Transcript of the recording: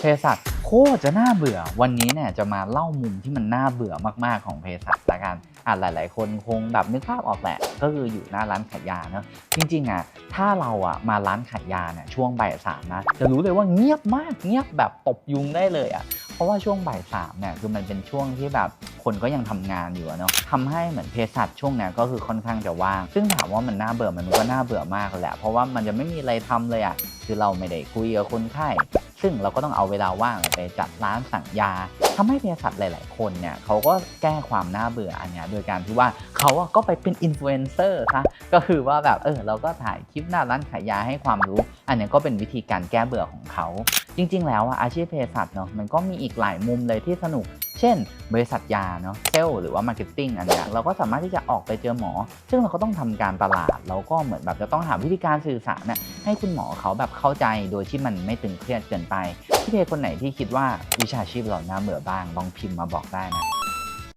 เภสัชโคตรจะน่าเบื่อ วันนี้เนี่ยจะมาเล่ามุมที่มันน่าเบื่อมากๆของเภสัชละกันอะหลาย ๆ คนคงแบบนึกภาพออกแหละก็คืออยู่หน้าร้านขายยาเนาะจริงๆอะถ้าเราอะมาร้านขายยาเนี่ยช่วงบ่ายสามนะจะรู้เลยว่าเงียบมากเงียบแบบตบยุงได้เลยอะเพราะว่าช่วงบ่ายสามเนี่ยคือมันเป็นช่วงที่แบบคนก็ยังทำงานอยู่เนาะทำให้เหมือนเภสัชช่วงนี้ก็คือค่อนข้างจะว่าง ซึ่งถามว่ามันน่าเบื่อมันก็น่าเบื่อมากแหละเพราะว่ามันจะไม่มีอะไรทำเลยอะคือเราไม่ได้คุยกับคนไข้ ซึ่งเราก็ต้องเอาเวลาว่างไปจัดร้านสั่งยาทำให้เภสัชหลาย ๆ คนเนี่ยเขาก็แก้ความน่าเบื่ออันเนี้ยโดยการที่ว่าเขาก็ไปเป็นอินฟลูเอนเซอร์ซะก็คือว่าแบบเออเราก็ถ่ายคลิปหน้าร้านขายยาให้ความรู้ อันเนี้ยก็เป็นวิธีการแก้เบื่อของเขา จริง ๆ แล้วอะอาชีพเภสัชเนาะมันก็มีอีกหลายมุมเลยที่สนุก เช่น บริษัทยาเนาะเซลหรือว่ามาร์เก็ตติ้งอันเนี้ยเราก็สามารถที่จะออกไปเจอหมอ ซึ่งเราก็ต้องทำการตลาด เราก็เหมือนแบบจะต้องหาวิธีการสื่อสารน่ะให้คุณหมอเขาแบบเข้าใจโดยที่มันไม่ตึงเครียดเกินไปพี่เพคนไหนที่คิดว่าวิชาชีพเราน่าเบื่อบ้างลองพิมพ์มาบอกได้นะ